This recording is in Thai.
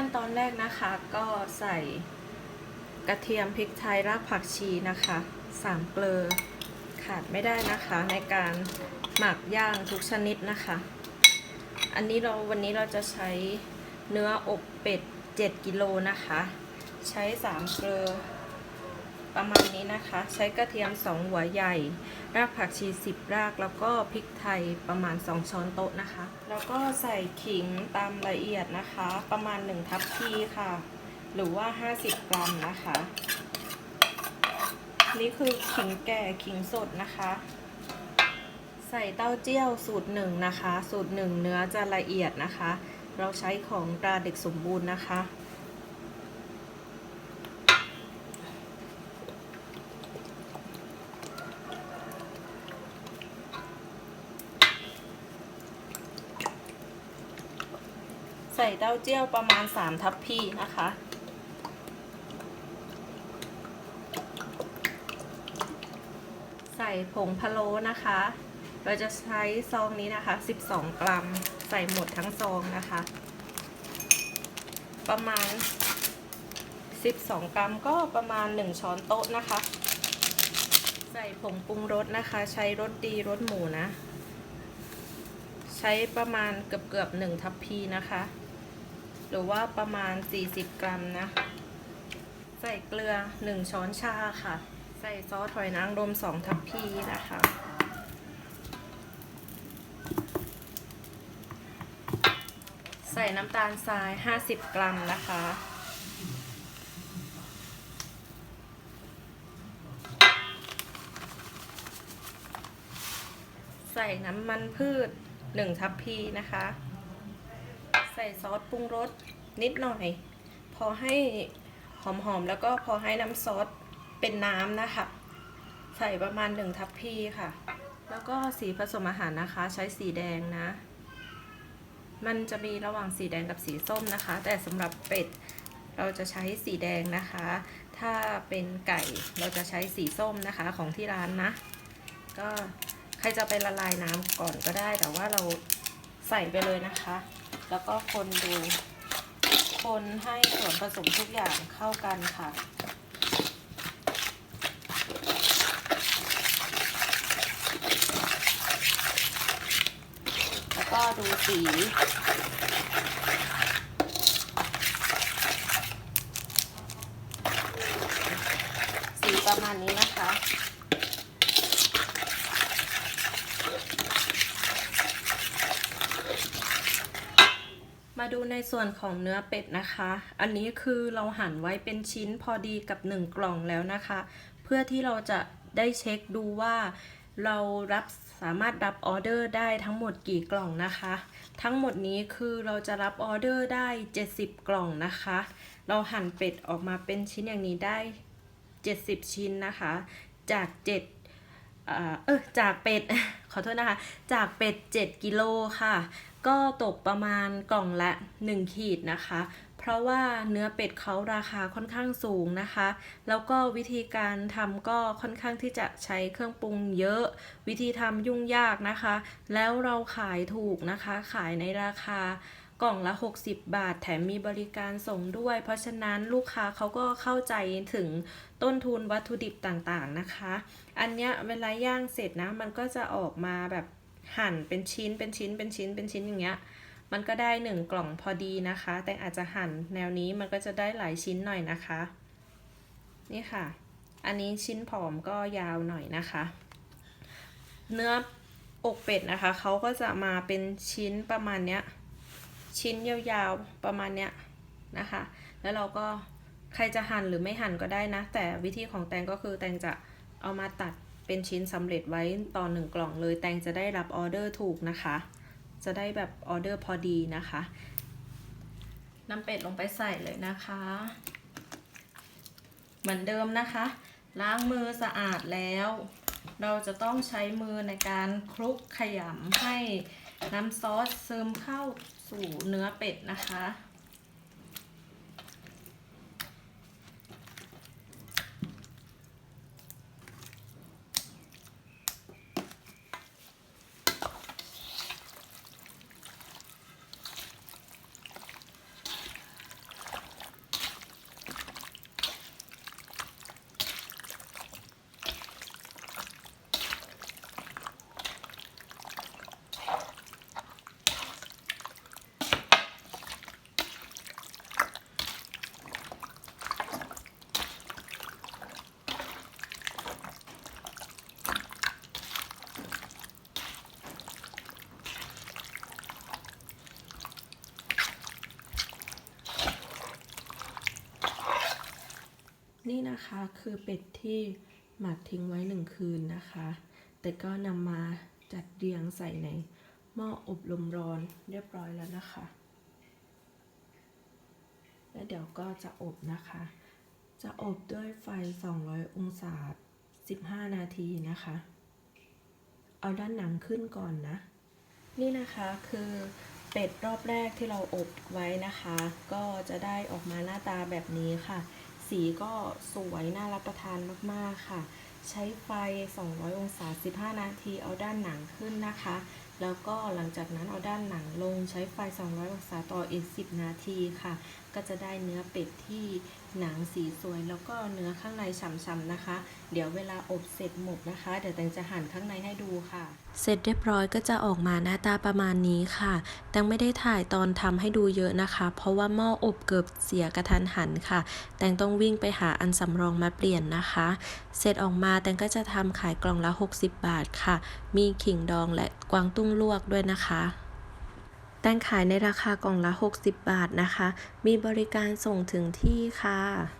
ขั้นตอนแรกนะคะ ก็ใส่กระเทียมพริกไทยรากผักชีนะคะสามเกลือขาดไม่ได้นะคะในการหมักย่างทุกชนิดนะคะ อันนี้เราวันนี้เราจะใช้เนื้ออบเป็ด 7 กิโลนะคะ ใช้สามเกลือ ประมาณนี้นะคะ ใช้กระเทียม 2 หัวใหญ่ รากผักชี 10 ราก แล้วก็พริกไทยประมาณ 2 ช้อนโต๊ะนะคะ แล้วก็ใส่ขิงตามละเอียดนะคะ ประมาณ 1 ทัพพีค่ะ หรือว่า 50 กรัมนะคะ นี่คือขิงแก่ขิงสดนะคะ ใส่เต้าเจี้ยวสูตรหนึ่งนะคะ สูตรหนึ่งเนื้อจะละเอียดนะคะ เราใช้ของตราเด็กสมบูรณ์นะคะ ใส่เต้าเจี้ยวประมาณ 3 ทัพพีนะคะ ใส่ผงพะโล้นะคะ เราจะใช้ซองนี้นะคะ 12 กรัม ใส่หมดทั้งซองนะคะ ประมาณ 12 กรัมก็ประมาณ 1 ช้อนโต๊ะนะคะ ใส่ผงปรุงรสนะคะ ใช้รสดีรสหมูนะใช้ประมาณเกือบเกือบหนึ่งทัพพีนะคะ หรือว่าประมาณ 40 กรัมนะ ใส่เกลือ 1 ช้อนชาค่ะ ใส่ซอสหอยนางรม 2 ทัพพีนะคะใส่น้ำตาลทราย 50 กรัมนะคะ ใส่น้ำมันพืช 1 ทัพพีนะคะ ใส่ซอสปรุงรสนิดหน่อย พอให้หอมๆ แล้วก็พอให้น้ำซอสเป็นน้ำนะคะ ใส่ประมาณ1ทัพพีค่ะ แล้วก็สีผสมอาหารนะคะใช้สีแดงนะ มันจะมีระหว่างสีแดงกับสีส้มนะคะ แต่สำหรับเป็ดเราจะใช้สีแดงนะคะ ถ้าเป็นไก่เราจะใช้สีส้มนะคะของที่ร้านนะ ก็ใครจะไปละลายน้ำก่อนก็ได้ แต่ว่าเราใส่ไปเลยนะคะ แล้วก็คนดู คนให้ส่วนผสมทุกอย่างเข้ากันค่ะแล้วก็ดูสี สีประมาณนี้นะคะ มาดูในส่วนของเนื้อเป็ดนะคะ อันนี้คือเราหั่นไว้เป็นชิ้นพอดีกับ 1 กล่องแล้วนะคะ เพื่อที่เราจะได้เช็คดูว่าเรารับสามารถรับออเดอร์ได้ทั้งหมดกี่กล่องนะคะ ทั้งหมดนี้คือเราจะรับออเดอร์ได้ 70 กล่องนะคะ เราหั่นเป็ดออกมาเป็นชิ้นอย่างนี้ได้ 70 ชิ้นนะคะ จาก7เอ่อเออจากเป็ดขอโทษนะคะ จากเป็ด 7 กิโลค่ะ ก็ตกประมาณกล่องละ 1 ขีดนะคะ เพราะว่าเนื้อเป็ดเขาราคาค่อนข้างสูงนะคะ แล้วก็วิธีการทำก็ค่อนข้างที่จะใช้เครื่องปรุงเยอะ วิธีทำยุ่งยากนะคะ แล้วเราขายถูกนะคะ ขายในราคากล่องละ 60 บาท แถมมีบริการส่งด้วย เพราะฉะนั้นลูกค้าเขาก็เข้าใจถึงต้นทุนวัตถุดิบต่างๆนะคะ อันเนี้ยเวลาย่างเสร็จนะ มันก็จะออกมาแบบ หั่นเป็นชิ้นเป็นชิ้นเป็นชิ้นเป็นชิ้นอย่างเงี้ย มันก็ได้หนึ่งกล่องพอดีนะคะ แต่อาจจะหั่นแนวนี้มันก็จะได้หลายชิ้นหน่อยนะคะ นี่ค่ะ อันนี้ชิ้นผอมก็ยาวหน่อยนะคะ เนื้ออกเป็ดนะคะเขาก็จะมาเป็นชิ้นประมาณเนี้ย ชิ้นยาวๆประมาณเนี้ยนะคะ แล้วเราก็ใครจะหั่นหรือไม่หั่นก็ได้นะ แต่วิธีของแตงก็คือแตงจะเอามาตัด เป็นชิ้นสำเร็จไว้ต่อหนึ่งกล่องเลย แตงจะได้รับออเดอร์ถูกนะคะ จะได้แบบออเดอร์พอดีนะคะนำเป็ดลงไปใส่เลยนะคะ เหมือนเดิมนะคะ ล้างมือสะอาดแล้ว เราจะต้องใช้มือในการคลุกขยำให้น้ำซอสซึมเข้าสู่เนื้อเป็ดนะคะ นี่นะคะคือเป็ดที่หมักทิ้งไว้หนึ่งคืนนะคะ แต่ก็นำมาจัดเรียงใส่ในหม้ออบลมร้อนเรียบร้อยแล้วนะคะ แล้วเดี๋ยวก็จะอบนะคะ จะอบด้วยไฟ 200 องศา 15 นาทีนะคะ เอาด้านหนังขึ้นก่อนนะ นี่นะคะคือเป็ดรอบแรกที่เราอบไว้นะคะ ก็จะได้ออกมาหน้าตาแบบนี้ค่ะ สีก็สวยน่ารับประทานมากๆค่ะ ใช้ไฟ 200 องศา 15 นาทีเอาด้านหนังขึ้นนะคะ แล้วก็หลังจากนั้นเอาด้านหนังลงใช้ไฟ 200 องศาต่ออีก 10 นาทีค่ะ ก็จะได้เนื้อเป็ดที่หนังสีสวยแล้วก็เนื้อข้างในฉ่ำๆนะคะ เดี๋ยวเวลาอบเสร็จหมดนะคะ เดี๋ยวแตงจะหั่นข้างในให้ดูค่ะ เสร็จเรียบร้อยก็จะออกมาหน้าตาประมาณนี้ค่ะ แตงไม่ได้ถ่ายตอนทำให้ดูเยอะนะคะ เพราะว่าหม้ออบเกือบเสียกระทันหันค่ะ แตงต้องวิ่งไปหาอันสำรองมาเปลี่ยนนะคะ เสร็จออกมาแตงก็จะทำขายกล่องละ 60 บาทค่ะ มีขิงดองและกวางตุ้งลวกด้วยนะคะ แตงขายในราคากล่องละ 60 บาทนะคะ มีบริการส่งถึงที่ค่ะ